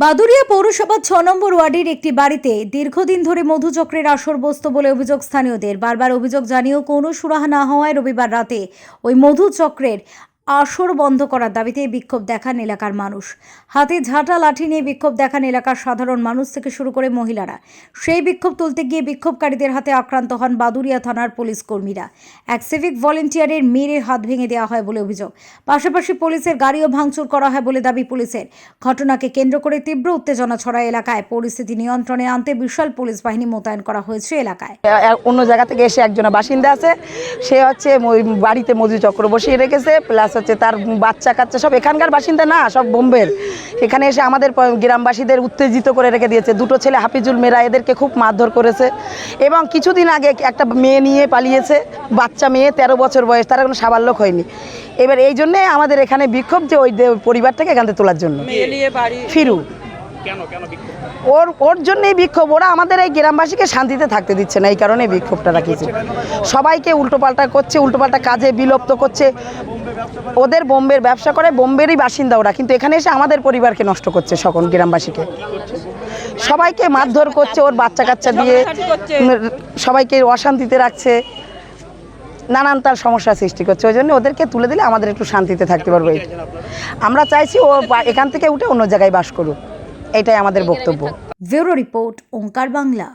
বাদুরিয়া পৌরসভা ছ নম্বর ওয়ার্ডের একটি বাড়িতে দীর্ঘদিন ধরে মধুচক্রের আসর বসত বলে অভিযোগ স্থানীয়দের। বারবার অভিযোগ জানিয়েও কোনো সুরাহা না হওয়ায় রবিবার রাতে ওই মধুচক্রের আসর বন্ধ করার দাবিতে বিক্ষোভ দেখান এলাকার মানুষ। হাতে ঝাঁটা লাঠি নিয়ে বিক্ষোভ দেখান এলাকার সাধারণ মানুষ থেকে শুরু করে মহিলারা। সেই বিক্ষোভ তুলতে গিয়ে বিক্ষোভকারীদের হাতে আক্রান্ত হন বাদুরিয়া থানার পুলিশ কর্মীরা। এক সিভিক ভলেন্টিয়ারের মেরে হাত ভেঙে দেওয়া হয় বলে অভিযোগ। পাশাপাশি পুলিশের গাড়িও ভাঙচুর করা হয় বলে দাবি পুলিশের। ঘটনাকে কেন্দ্র করে তীব্র উত্তেজনা ছড়ায় এলাকায়। পরিস্থিতি নিয়ন্ত্রণে আনতে বিশাল পুলিশ বাহিনী মোতায়েন করা হয়েছে এলাকায়। অন্য জায়গা থেকে এসে একজনের বাসিন্দা আছে। সে হচ্ছে বাড়িতে মধু চক্র বসিয়ে রেখেছে প্লাস হচ্ছে তার বাচ্চা কাচ্চা সব এখানকার বাসিন্দা না সব বোম্বের। এখানে এসে আমাদের গ্রামবাসীদের উত্তেজিত করে রেখে দিয়েছে। দুটো ছেলে হাফিজুল মেরা এদেরকে খুব মারধর করেছে। এবং কিছুদিন আগে একটা মেয়ে নিয়ে পালিয়েছে বাচ্চা মেয়ে তেরো বছর বয়স তারা কোনো সাবাল্যক হয়নি। এবার এই জন্যে আমাদের এখানে বিক্ষোভ যে ওই পরিবারটাকে এখান থেকে তোলার জন্য। ফিরু। ওর ওর জন্যই বিক্ষোভ। ওরা আমাদের এই গ্রামবাসীকে শান্তিতে থাকতে দিচ্ছে না এই কারণে বিক্ষোভটা রাখিয়েছে। সবাইকে উল্টোপাল্টা করছে উল্টোপাল্টা কাজে বিলুপ্ত করছে। ওদের বোম্বের ব্যবসা করে, বোম্বেরই বাসিন্দা ওরা। কিন্তু এখানে এসে আমাদের পরিবারকে নষ্ট করছে সকল গ্রামবাসীকে। সবাইকে মারধর করছে ওর বাচ্চা কাচ্চা দিয়ে, সবাইকে অশান্তিতে রাখছে, নানান তার সমস্যা সৃষ্টি করছে। ওই জন্য ওদেরকে তুলে দিলে আমাদের একটু শান্তিতে থাকতে পারব। আমরা চাইছি ও এখান থেকে উঠে অন্য জায়গায় বাস করুক। এটাই আমাদের বক্তব্য। Bureau report, Omkar Bangla.